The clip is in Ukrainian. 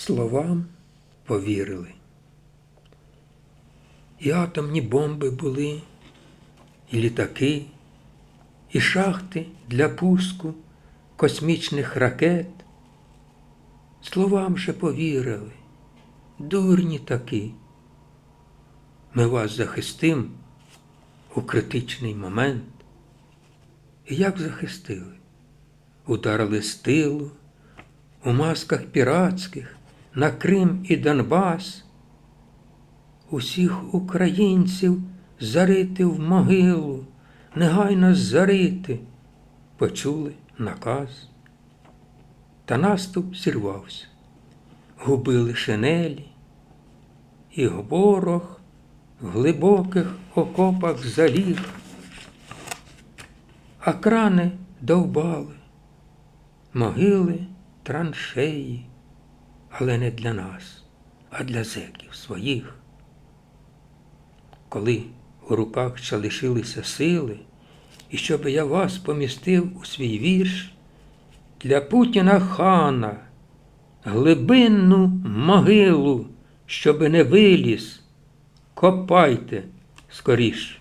словам повірили. І атомні бомби були, і літаки, і шахти для пуску космічних ракет. Словам же повірили, дурні таки. Ми вас захистим у критичний момент. І як захистили? Ударили з тилу, у масках піратських на Крим і Донбас. Усіх українців зарити в могилу, негайно зарити, почули наказ. Та наступ зірвався, губили шинелі, і ворог в глибоких окопах заліг, а крани довбали, могили траншеї, але не для нас, а для зеків своїх. Коли у руках ще лишилися сили, і щоб я вас помістив у свій вірш, для Путіна хана глибинну могилу, щоби не виліз, копайте скоріш.